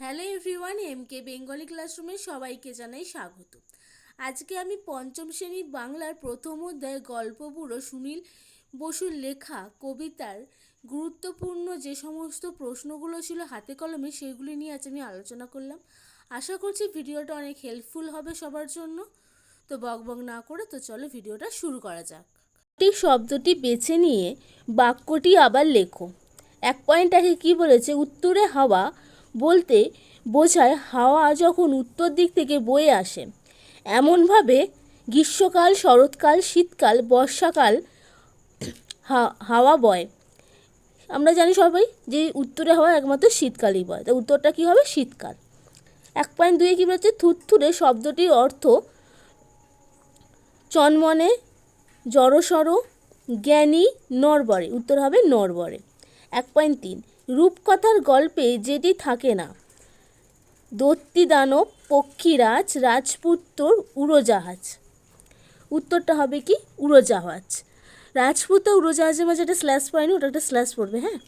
Hello everyone M K Bengali ক্লাসরুমে সবাইকে জানাই স্বাগত। আজকে আমি পঞ্চম শ্রেণির বাংলার প্রথম অধ্যায় বুড়ো সুনীল বসুর লেখা, কবিতার গুরুত্বপূর্ণ যে সমস্ত প্রশ্নগুলো ছিল হাতে কলমে সেগুলি নিয়ে আজ আমি আলোচনা করলাম। আশা করছি ভিডিওটা অনেক হেল্পফুল হবে সবার জন্য। তো বকবক না করে তো চলো ভিডিওটা শুরু করা যাক। ঠিক শব্দটি বেছে নিয়ে বাক্যটি আবার লেখো। এক পয়েন্ট আগে কী বলেছে? উত্তরে হাওয়া বলতে বোঝায় হাওয়া যখন উত্তর দিক থেকে বয়ে আসে। এমনভাবে গ্রীষ্মকাল, শরৎকাল, শীতকাল, বর্ষাকাল হাওয়া বয়। আমরা জানি সবাই যে উত্তরে হাওয়া একমাত্র শীতকালই বয়। তা উত্তরটা কী হবে? শীতকাল। এক পয়েন্ট দুয়ে কী বলেছে? থুরথুরে শব্দটির অর্থ চনমনে, জড়সড়, জ্ঞানী নরবরে উত্তর হবে নরবরে এক পয়েন্ট তিন রূপকথার গল্পে যেটি থাকে না। দত্তি দানব পক্ষীরাজ, রাজপুত্তর, উড়োজাহাজ। উত্তরটা হবে কি? উড়োজাহাজ। রাজপুত উড়োজাহাজের মাঝে একটা স্ল্যাশ পয়েন্ট, ওটা একটা স্ল্যাশ পড়বে হ্যাঁ?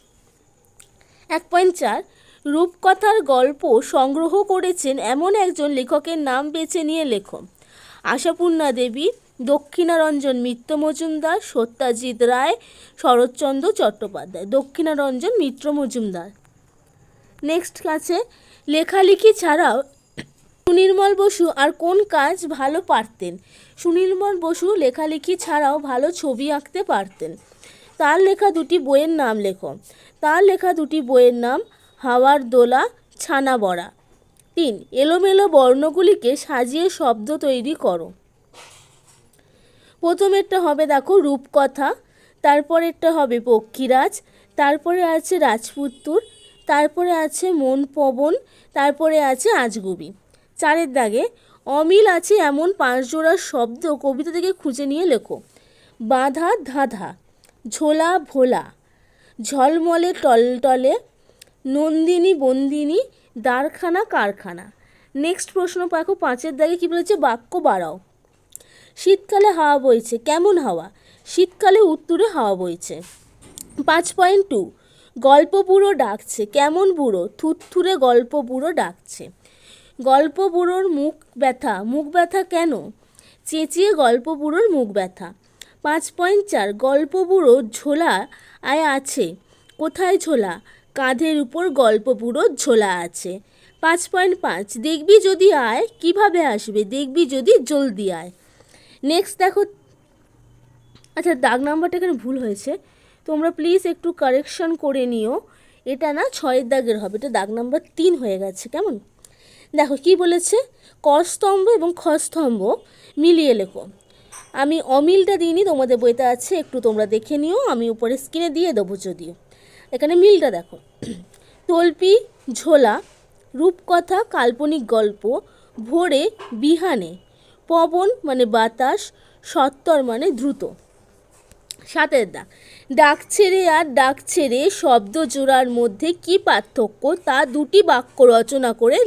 এক পয়েন্ট চার। রূপকথার গল্প সংগ্রহ করেছেন এমন একজন লেখকের নাম বেছে নিয়ে লেখো। আশাপূর্ণা দেবী দক্ষিণারঞ্জন মিত্র মজুমদার, সত্যাজিৎ রায়, শরৎচন্দ্র চট্টোপাধ্যায়। দক্ষিণারঞ্জন মিত্র মজুমদার। নেক্সট আছে লেখালেখি ছাড়াও সুনির্মল বসু আর কোন কাজ ভালো পারতেন? সুনির্মল বসু লেখালেখি ছাড়াও ভালো ছবি আঁকতে পারতেন। তার লেখা দুটি বইয়ের নাম লেখো। তার লেখা দুটি বইয়ের নাম হাওয়ার দোলা, ছানা বড়া। তিন, এলোমেলো বর্ণগুলিকে সাজিয়ে শব্দ তৈরি করো। প্রথমেরটা হবে দেখো রূপকথা, তারপরেরটা হবে পক্ষীরাজ, তারপরে আছে রাজপুত্তুর, তারপরে আছে মন পবন তারপরে আছে আজগুবি। চারের দাগে, অমিল আছে এমন পাঁচ জোড়া শব্দ কবিতা থেকে খুঁজে নিয়ে লেখো। বাঁধা ধাঁধা, ঝোলা ভোলা, ঝলমলে টলটলে, নন্দিনী বন্দিনী, দ্বারখানা কারখানা। নেক্সট প্রশ্ন দেখো পাঁচের দাগে কী বলেছে? বাক্য বাড়াও। শীতকালে হাওয়া বইছে, কেমন হাওয়া? শীতকালে উত্তরে হাওয়া বইছে। পাঁচ পয়েন্ট টু গল্প বুড়ো ডাকছে, কেমন বুড়ো? থুরথুরে গল্প বুড়ো ডাকছে। গল্প বুড়োর মুখ ব্যথা মুখ ব্যথা কেন? চেঁচিয়ে গল্প বুড়োর মুখ ব্যথা। পাঁচ পয়েন্ট চার, গল্প বুড়ো ঝোলা আয় আছে, কোথায় ঝোলা? কাঁধের উপর গল্প বুড়োর ঝোলা আছে। পাঁচ পয়েন্ট পাঁচ, দেখবি যদি আয়, কীভাবে আসবে? দেখবি যদি জলদি আয়। নেক্সট দেখো আচ্ছা দাগ নাম্বারটা এখানে ভুল হয়েছে। তোমরা প্লিজ একটু কারেকশন করে নিও। এটা না ছয়ের দাগের হবে, এটা দাগ নাম্বার তিন হয়ে গেছে, কেমন? দেখো কি বলেছে? ক স্তম্ভ এবং খ স্তম্ভ মিলিয়ে লেখো। আমি অমিলটা দিইনি, তোমাদের বইতে আছে, একটু তোমরা দেখে নিও, আমি উপরে স্ক্রিনে দিয়ে দেবো যদিও। এখানে মিলটা দেখো। তল্পি, ঝোলা, রূপকথা, কাল্পনিক গল্প, ভোরে, বিহানে। পবন মানে বাতাস, সত্তর মানে দ্রুত। সাতের দাগ ডাক ছেড়ে আর ডাক ছেড়ে শব্দ জোড়ার মধ্যে কি পার্থক্য তা দুটি বাক্য রচনা করে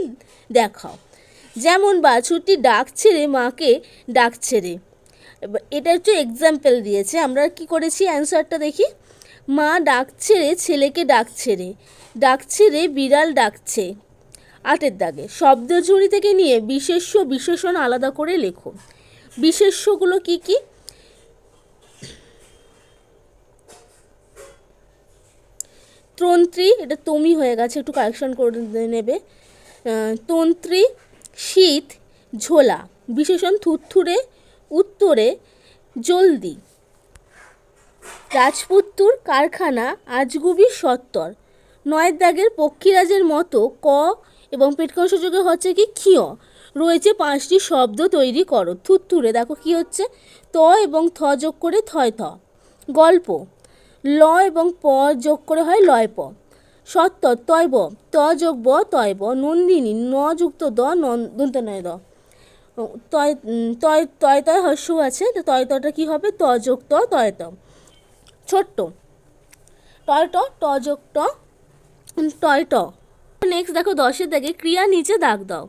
দেখাও। যেমন, বাছুরটি ডাক ছেড়ে, মাকে ডাক ছেড়ে। এটা একটু এক্সাম্পল দিয়েছে। আমরা কি করেছি? অ্যান্সারটা দেখি। মা ডাক ছেড়ে, ছেলেকে ডাক ছেড়ে। ডাক ছেড়ে, বিড়াল ডাকছে। আটের দাগে। শব্দঝুড়ি থেকে নিয়ে বিশেষ্য বিশেষণ আলাদা করে লেখো। বিশেষ্যগুলো কি কি? তন্ত্রী, এটা তমি হয়ে গেছে, একটু কারেকশন করে নেবে। তন্ত্রী, শীত, ঝোলা। বিশেষণ থুরথুরে উত্তরে, জলদি। রাজপুত্তুর কারখানা, আজগুবি সত্তর। নয়ের দাগের পক্ষীরাজের মতো ক এবং পেটকষ যোগে হচ্ছে কি ক্ষীয়। রয়েছে পাঁচটি শব্দ তৈরি করো। থুত্তুরে দেখো কি হচ্ছে। ত এবং থ যোগ করে থয়, থ। গল্প। ল এবং প যোগ করে হয় লয় প সত্তর তয় ব ত যোগ ব তয় ব নন্দিনী, ন যুক্ত দ নয় দ। তয় তয় তয় তয় হর্ষ আছে। তো তয় তটা কী হবে? ত যোগ ত, তয় ত। ছোট্ট। টয় ট ট যোগ ট টয় ট। নেক্সট দেখো দশের দাগে ক্রিয়া নিচে দাগ দাও।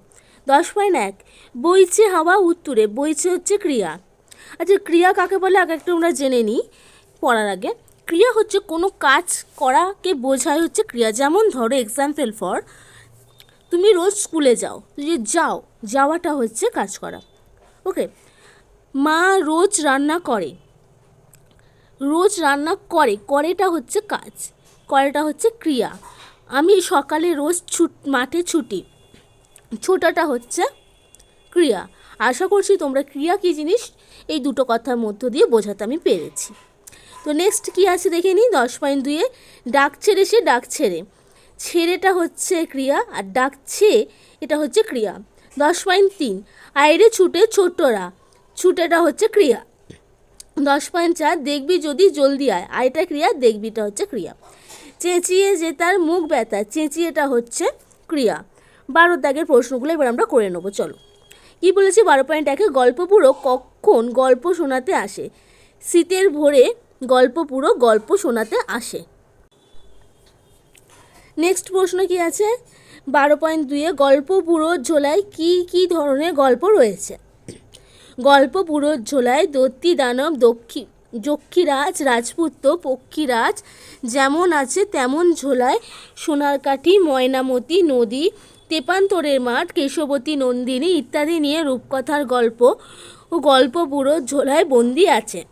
দশ পয়েন্ট এক, বইছে হাওয়া উত্তরে, বইছে হচ্ছে ক্রিয়া। আচ্ছা ক্রিয়া কাকে বলে? আগে একটু আমরা জেনে নিই পড়ার আগে। ক্রিয়া হচ্ছে কোনো কাজ করাকে বোঝায় হচ্ছে ক্রিয়া। যেমন ধরো এক্সাম্পল ফর তুমি রোজ স্কুলে যাও যে যাও, যাওয়াটা হচ্ছে কাজ করা। ওকে মা রোজ রান্না করে। রোজ রান্না করে, করেটা হচ্ছে কাজ, করেটা হচ্ছে ক্রিয়া। আমি সকালে রোজ ছুট, মাঠে ছুটি। ছোটাটা হচ্ছে ক্রিয়া। আশা করছি তোমরা ক্রিয়া কী জিনিস? এই দুটো কথার মধ্য দিয়ে বোঝাতে আমি পেরেছি। তো নেক্সট কী আছে দেখে নিই? দশ পয়েন্ট দুয়ে ডাক ছেড়ে সে ডাক ছেড়ে। ছেড়েটা হচ্ছে ক্রিয়া আর ডাকছে এটা হচ্ছে ক্রিয়া। দশ পয়েন্ট তিন, আইরে ছুটে ছোটরা ছুটেটা হচ্ছে ক্রিয়া। দশ পয়েন্ট চার, দেখবি যদি জলদি আয়। আয়টা ক্রিয়া, দেখবিটা হচ্ছে ক্রিয়া। চেঁচিয়ে যে তার মুখ ব্যথা, চেঁচিয়েটা হচ্ছে ক্রিয়া। বারো দাগের প্রশ্নগুলো এবার আমরা করে নেব, চলো। কী বলেছি বারো পয়েন্ট একে? গল্প পুরো কখন গল্প শোনাতে আসে? শীতের ভোরে গল্প পুরো গল্প শোনাতে আসে। নেক্সট প্রশ্ন কি আছে? বারো পয়েন্ট দুইয়ে গল্প পুরো ঝোলায় কী কী ধরনের গল্প রয়েছে? গল্প পুরো ঝোলায় দত্তি দানব দক্ষী যক্ষীরাজ, রাজপুত্র, পক্ষীরাজ, যেমন আছে তেমন ঝোলায় সোনারকাঠি, ময়নামতি, নদী, তেপান্তরের মাঠ, কেশবতী নন্দিনী ইত্যাদি নিয়ে রূপকথার গল্প ও গল্প পুরো ঝোলায় বন্দি আছে।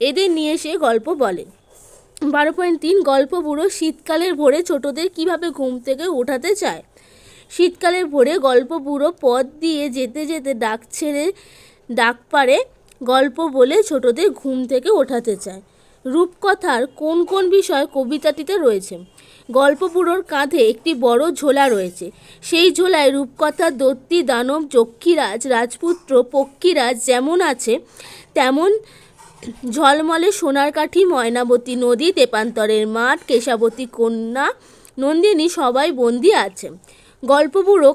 এদের নিয়ে সে গল্প বলে। বারো পয়েন্ট তিন, গল্প বুড়ো শীতকালের ভোরে ছোটদের কীভাবে ঘুম থেকে ওঠাতে চায়? শীতকালের ভোরে গল্প বুড়ো পথ দিয়ে যেতে যেতে ডাক ছেড়ে, ডাক পারে গল্প বলে ছোটদের ঘুম থেকে ওঠাতে চায়। রূপকথার কোন কোন বিষয় কবিতাটিতে রয়েছে? গল্প বুড়োর কাঁধে একটি বড় ঝোলা রয়েছে। সেই ঝোলায় রূপকথার দত্তি, দানব, যক্ষীরাজ, রাজপুত্র, পক্ষীরাজ যেমন আছে, তেমন ঝলমলে সোনার কাঠি, ময়নাবতী নদী, তেপান্তরের মাঠ, কেশাবতী কন্যা, নন্দিনী সবাই বন্দি আছে। গল্পবুড়ো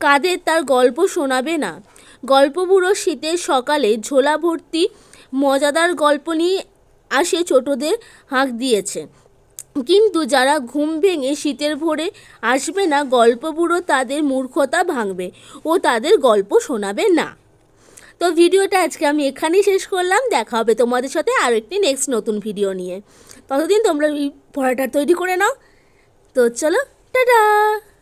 কাদের তার গল্প শোনাবে না। গল্পবুড়ো শীতের সকালে ঝোলা ভর্তি মজাদার গল্প নিয়ে আসে ছোটদের হাঁক দিয়েছে। কিন্তু যারা ঘুম ভেঙে শীতের ভোরে আসবে না, গল্পবুড়ো তাদের মূর্খতা ভাঙবে ও তাদের গল্প শোনাবে না। তো ভিডিওটা আজকে আমি এখানেই শেষ করলাম। দেখা হবে তোমাদের সাথে আরও একটি নেক্সট নতুন ভিডিও নিয়ে। ততদিন তোমরা এই পড়াটা তৈরি করে নাও। তো চলো, টাটা!